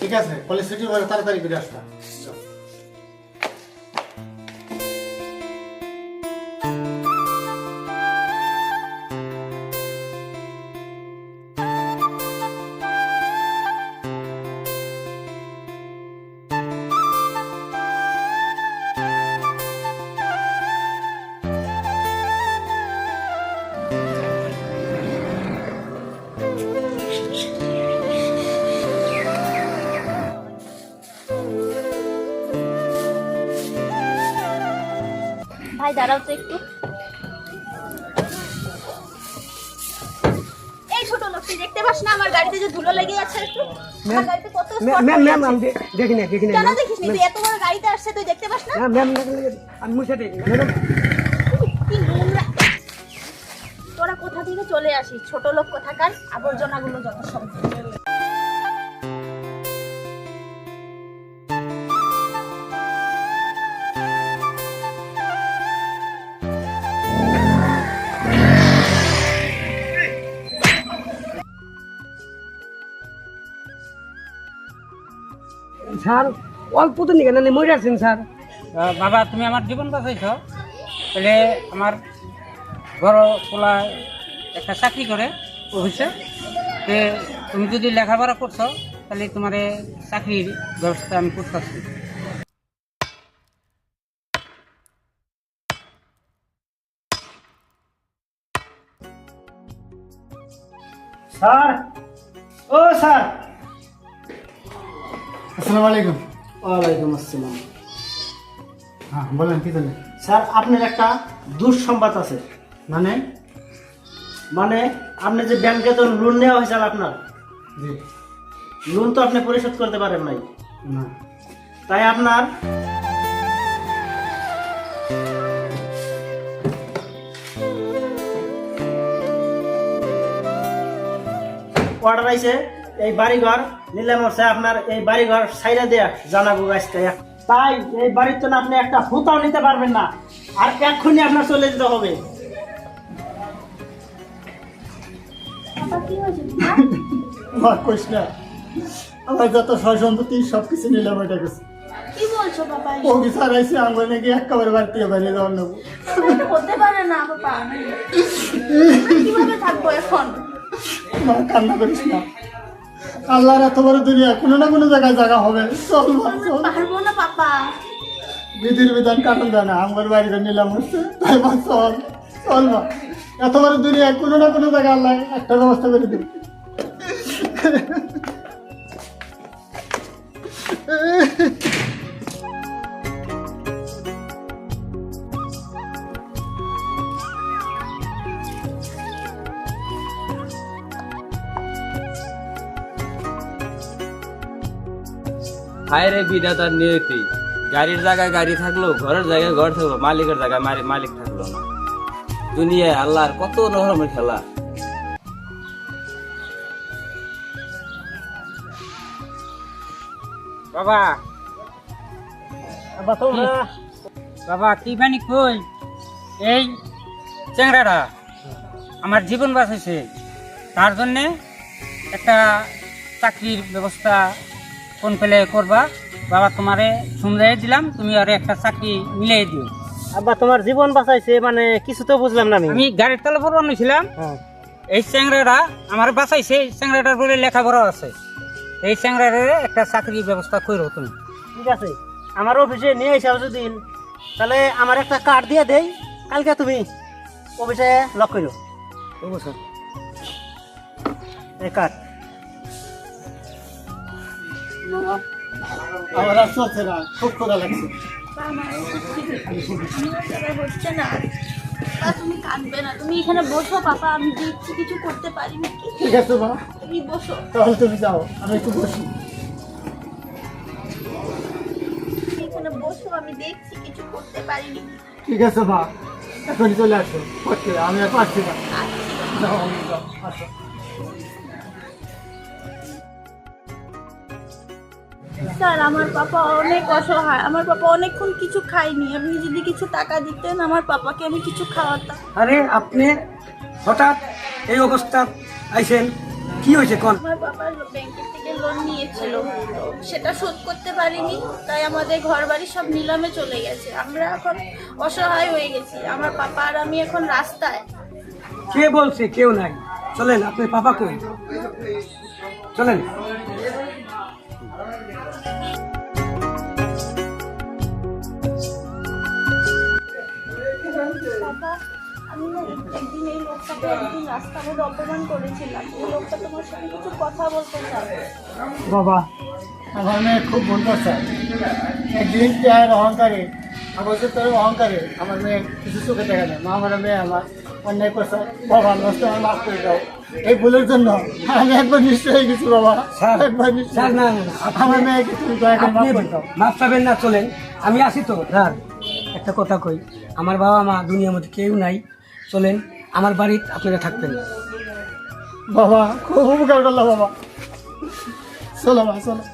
ঠিক আছে কলেজ ছুটি হয়ে তাড়াতাড়ি করে আসবা। ভাই দাঁড়াও তো একটু। এই ছোট লোক তুই দেখতে পাস না? আমার গাড়িতে যে ধুলো লেগে আছে একটু। আমার গাড়িতে কত ম্যাম ম্যাম আমি দেখি না দেখি না কেন দেখিস নি? তুই এত বড় গাড়িতে আসছে তুই দেখতে পাস না? ম্যাম ম্যাম দেখি না, আমি মুছে দেখি ম্যাডাম কি নোংরা। তোরা কোথা থেকে চলে আসিস? ছোট লোক কোথাকার? আবর্জনাগুলো যত সব স্যার। অল্প তো নিকেন না মরে আছেন স্যার। বাবা তুমি আমার জীবন বাঁচাইছ। তাহলে আমার বড় পোলা একটা চাকরি করে অফিসে তে তুমি যদি লেখাপড়া করছ তাহলে তোমার চাকরির ব্যবস্থা আমি করতেছি। স্যার ও স্যার। আসসালামু আলাইকুম। ওয়ালাইকুম আসসালাম। হ্যাঁ বলেন কি জানেন স্যার আপনার একটা দুঃসংবাদ আছে। মানে? মানে আপনি যে ব্যাংকে তো লোন নেওয়া হয়েছে আপনার? জি। লোন তো আপনি পরিশোধ করতে পারেন নাই। না। তাই আপনার অর্ডার আইছে এই বাড়িঘর নিলাম হচ্ছে আপনার এই বাড়িঘর সাইডে দেয়া জানাব আজকে। তাই এই বাড়ির জন্য আপনি একটা হুতাও নিতে পারবেন না। আর এক্ষুনি আপনার চলে যেতে হবে? আমার যত সয় সম্পত্তি সব কিছু নিলাম এটা গেছে। কি বলছো বাবা ও বিচার আইসে আমরা নাকি একেবারে বাড়ি বাইরে যাওয়ার নেব হতে পারে না বাবা কীভাবে থাকব এখন? কান্না করিস না। আল্লাহর এত বড় দুনিয়া কোনো না কোনো জায়গায় জায়গা হবে। চল মা চল। পারব না পাপা। বিধির বিধান কাটল দেয় না আমার বাড়িতে নিলাম হচ্ছে। তাই মা চল চল মা। এত বড় দুনিয়া কোনো না কোনো জায়গায় আল্লাহ একটা ব্যবস্থা করে দেবে। হায় রে বিধাতার নিয়তি। গাড়ির জায়গায় গাড়ি থাকল ঘরের জায়গায় ঘর থাকল মালিকের জায়গায় মালিক থাকল না। দুনিয়ায় আল্লাহর কত রকমের খেলা। বাবা। আবার তোমরা? বাবা কি বানি কই? এই চ্যাংরাটা আমার জীবন বাঁচাইছে। তার জন্যে একটা চাকরির ব্যবস্থা কোন পেলে করবা। বাবা তোমারে সুন্দর দিলাম তুমি আর একটা চাকরি মিলিয়ে দিও। আব্বা তোমার জীবন বাঁচাইছে মানে কিছু তো বুঝলাম না আমি। গাড়ির তলে পড়ানো ছিলাম হ্যাঁ। এই চ্যাংরাটা আমার বাঁচাইছে এই চ্যাংরাটার বলে লেখাপড়া আছে। এই চ্যাংরাটার একটা চাকরি ব্যবস্থা করো তুমি। ঠিক আছে। আমার অফিসে নিয়ে এসে দিন তাহলে আমার একটা কার্ড দিয়ে দেই কালকে তুমি অফিসে লক করো এই কার্ড। আমার না, খুব খোদা লাগছে। তুমি এখানে বসো আমি দেখছি কিছু করতে ঠিক আছে, মা। তুমি বসো তুমি যাও একটু এখানে বসো। আমি দেখছি কিছু করতে পারিনি ঠিক আছে চলে আসো আমি আর পারছি না। আমি যাও স্যার আমার পাপা অনেক অসহায়। আমার পাপা অনেকক্ষণ কিছু খায়নি। আপনি যদি কিছু টাকা দিতেন আমার পাপাকে আমি কিছু খাওয়াতাম। আরে আপনি হঠাৎ এই অবস্থা আইছেন? কি হয়েছে কোন? আমার বাবা ব্যাংকের থেকে লোন নিয়েছিল। সেটা শোধ করতে পারিনি তাই আমাদের ঘর বাড়ি সব নিলামে চলে গেছে। আমরা এখন অসহায় হয়ে গেছি। আমার পাপা আর আমি এখন রাস্তায়। কে বলছে? কেউ নাই। চলেন আপনার পাপা কই? চলেন। একদিন এই লোকটাকে একদিন রাস্তার মধ্যে অপমান করেছিলাম। এই লোকটা তোমার সাথে কিছু কথা বলতে চায়? বাবা আমার মেয়ে খুব ভুল করছে একদিন চায়ের অহংকারে আমার যে তোর অহংকারে আমার মেয়ে কিছু চোখে দেখা যায়। মা আমার মেয়ে আমার অন্যায় করছে। বাবা নষ্ট আমার মাফ করে দাও। এই ভুলের জন্য আমি একবার নিশ্চয় হয়ে গেছি বাবা। স্যার, একবার নিশ্চয় স্যার, না, না, না, আমার মেয়েকে তুমি দয়া করে মাফ করে দাও। মাপ চাবেন না চলেন। আমি আসি তো। স্যার একটা কথা কই। আমার বাবা মা দুনিয়ার মধ্যে কেউ নাই। চলেন আমার বাড়িতে আপনারা থাকবেন। বাবা খুব উপকার করলাম বাবা। চলো বাবা চলো।